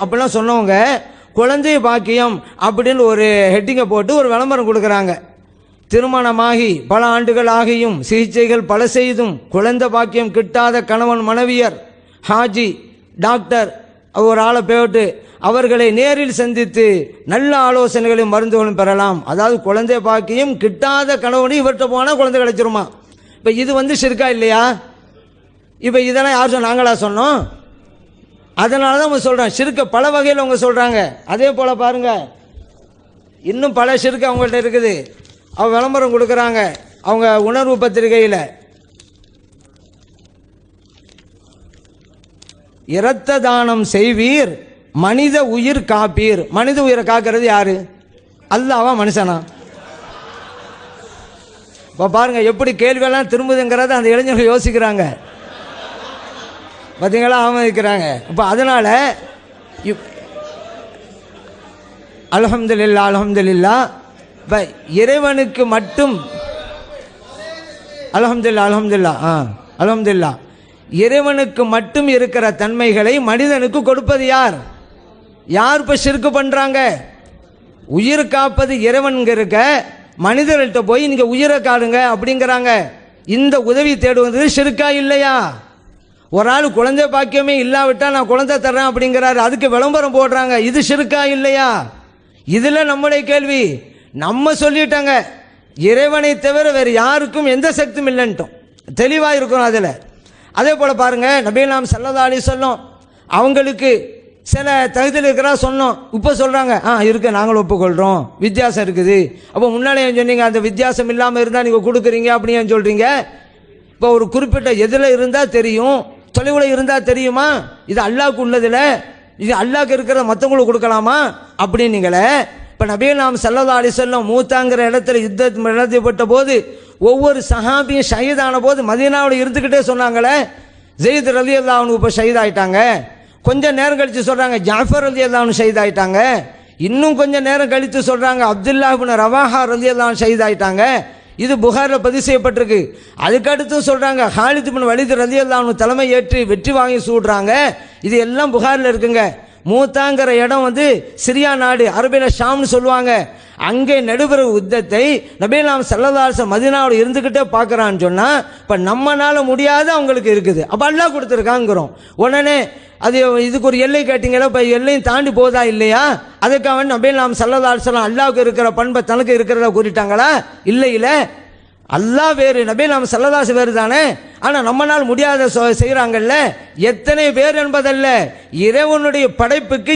அப்படிலாம் சொன்னவங்க குழந்தை பாக்கியம் அப்படின்னு ஒரு ஹெட்டிங்கை போட்டு ஒரு விளம்பரம் கொடுக்குறாங்க. திருமணமாகி பல ஆண்டுகள் ஆகியும் சிகிச்சைகள் பல செய்தும் குழந்தை பாக்கியம் கிட்டாத கணவன் மனைவியர் ஹாஜி டாக்டர் ஒரு ஆளை போட்டு அவர்களை நேரில் சந்தித்து நல்ல ஆலோசனைகளையும் மருந்துகளும் பெறலாம். அதாவது குழந்தை பாக்கியம் கிட்டாத கணவனும் இவர்கிட்ட போனால் குழந்தை கிடைச்சிருமா? இப்போ இது வந்து சிறுக்கா இல்லையா? இப்போ இதெல்லாம் யார் சொன்ன? நாங்களா சொன்னோம். அதனால தான் அவங்க சொல்கிறேன் சிறுக்க பல வகையில் அவங்க சொல்கிறாங்க அதே போல் பாருங்கள் இன்னும் பல சிறுக்கு அவங்கள்ட்ட இருக்குது. அவங்க விளம்பரம் கொடுக்குறாங்க அவங்க உணர்வு பத்திரிகையில். இரத்த தானம் செய்வீர் மனித உயிர் காப்பீர். மனித உயிரை காக்கிறது யாரு? அல்லாவா மனுஷனா? இப்போ பாருங்க எப்படி கேள்வியெல்லாம் திரும்புதுங்கிறத அந்த இளைஞர்கள் யோசிக்கிறாங்க. பார்த்தீங்களா அவமதிக்கிறாங்க. இப்போ அதனால் இப் அலஹம்துல்லா அல்ஹம்துலில்லா இப்போ இறைவனுக்கு மட்டும் அலஹம்துல்லா அல்ஹம்துலில்லா ஆ அலஹம்துல்லா இறைவனுக்கு மட்டும் இருக்கிற தன்மைகளை மனிதனுக்கு கொடுப்பது யார்? யார் இப்போ சிறுக்கு பண்ணுறாங்க உயிர் காப்பது இறைவனுங்க இருக்க மனிதர்கள்ட்ட போய் நீங்கள் உயிரை காடுங்க அப்படிங்கிறாங்க. இந்த உதவி தேடுவது சிறுக்கா இல்லையா? ஒரு ஆள் குழந்தை பாக்கியமே இல்லாவிட்டால் நான் குழந்தை தர்றேன் அப்படிங்கிறாரு. அதுக்கு விளம்பரம் போடுறாங்க. இது சிறுக்கா இல்லையா? இதில் நம்முடைய கேள்வி. நம்ம சொல்லிட்டாங்க. இறைவனை தவிர வேறு யாருக்கும் எந்த சக்தியும் இல்லைன்ட்டோம். தெளிவாக இருக்கணும் அதில். அதே போல் பாருங்கள் நபீலாம் சல்லதா அலி சொல்லும் அவங்களுக்கு சில தகுதியில் இருக்கிறா சொன்னோம். இப்போ சொல்கிறாங்க ஆ இருக்கு நாங்களும் ஒப்புக்கொள்கிறோம் வித்தியாசம் இருக்குது. அப்போ முன்னாலே சொன்னீங்க அந்த வித்தியாசம் இல்லாமல் இருந்தால் நீங்கள் கொடுக்குறீங்க அப்படின்னு சொல்கிறீங்க இப்போ ஒரு குறிப்பிட்ட எதில் இருந்தால் தெரியும். தொலைவில் இருந்தால் தெரியுமா? இது அல்லாவுக்கு உள்ளதில். இது அல்லாவுக்கு இருக்கிற மற்றவங்களுக்கு கொடுக்கலாமா? அப்படின்னீங்களே. இப்போ நபீல் நாம் சல்லதா அலி மூத்தாங்கிற இடத்துல யுத்தம் நடத்தப்பட்ட போது ஒவ்வொரு சஹாபியும் ஷஹீதான போது மதீனாவில் இருந்துக்கிட்டே சொன்னாங்களே. ஜெயித் ரலி அல்லா இப்போ ஷஹீதாயிட்டாங்க கொஞ்சம் நேரம் கழித்து சொல்கிறாங்க ஜாஃபர் ரலி அல்லா அவனு ஷஹீதாயிட்டாங்க இன்னும் கொஞ்சம் நேரம் கழித்து சொல்கிறாங்க அப்துல்லா இப்னு ரவாஹா ரலி அல்லா ஷஹீதாயிட்டாங்க இது புகாரில் பதிவு செய்யப்பட்டிருக்கு. அதுக்கடுத்து சொல்கிறாங்க ஹாலித் பின் வலித் ரலி தலைமை ஏற்று வெற்றி வாங்கி சூடுறாங்க. இது எல்லாம் புகாரில் இருக்குங்க. மூத்தாங்கிற இடம் வந்து சிரியா நாடு அரபில ஷாம்னு சொல்லுவாங்க. அங்கே நடுபெற யுத்தத்தை நபீலாம் செல்லதாச மதினாவோட இருந்துக்கிட்டே பார்க்குறான்னு சொன்னால் இப்போ நம்மனால முடியாது அவங்களுக்கு இருக்குது. அப்போ அல்லாஹ் கொடுத்துருக்காங்கிறோம். உடனே அது இதுக்கு ஒரு எல்லை கேட்டிங்களா? இப்போ எல்லையும் தாண்டி போதா இல்லையா? அதுக்காக நபீலாம் செல்லதாசலாம் அல்லாவுக்கு இருக்கிற பண்பை தனக்கு இருக்கிறத கூறிட்டாங்களா? இல்லை இல்லை. அல்லாஹ் வேறு நபி நாம் சல்லதாசு வேறு தானே? ஆனால் நம்மளால் முடியாத செய்கிறாங்கல்ல எத்தனை பேர் என்பதல்ல? இறைவனுடைய படைப்புக்கு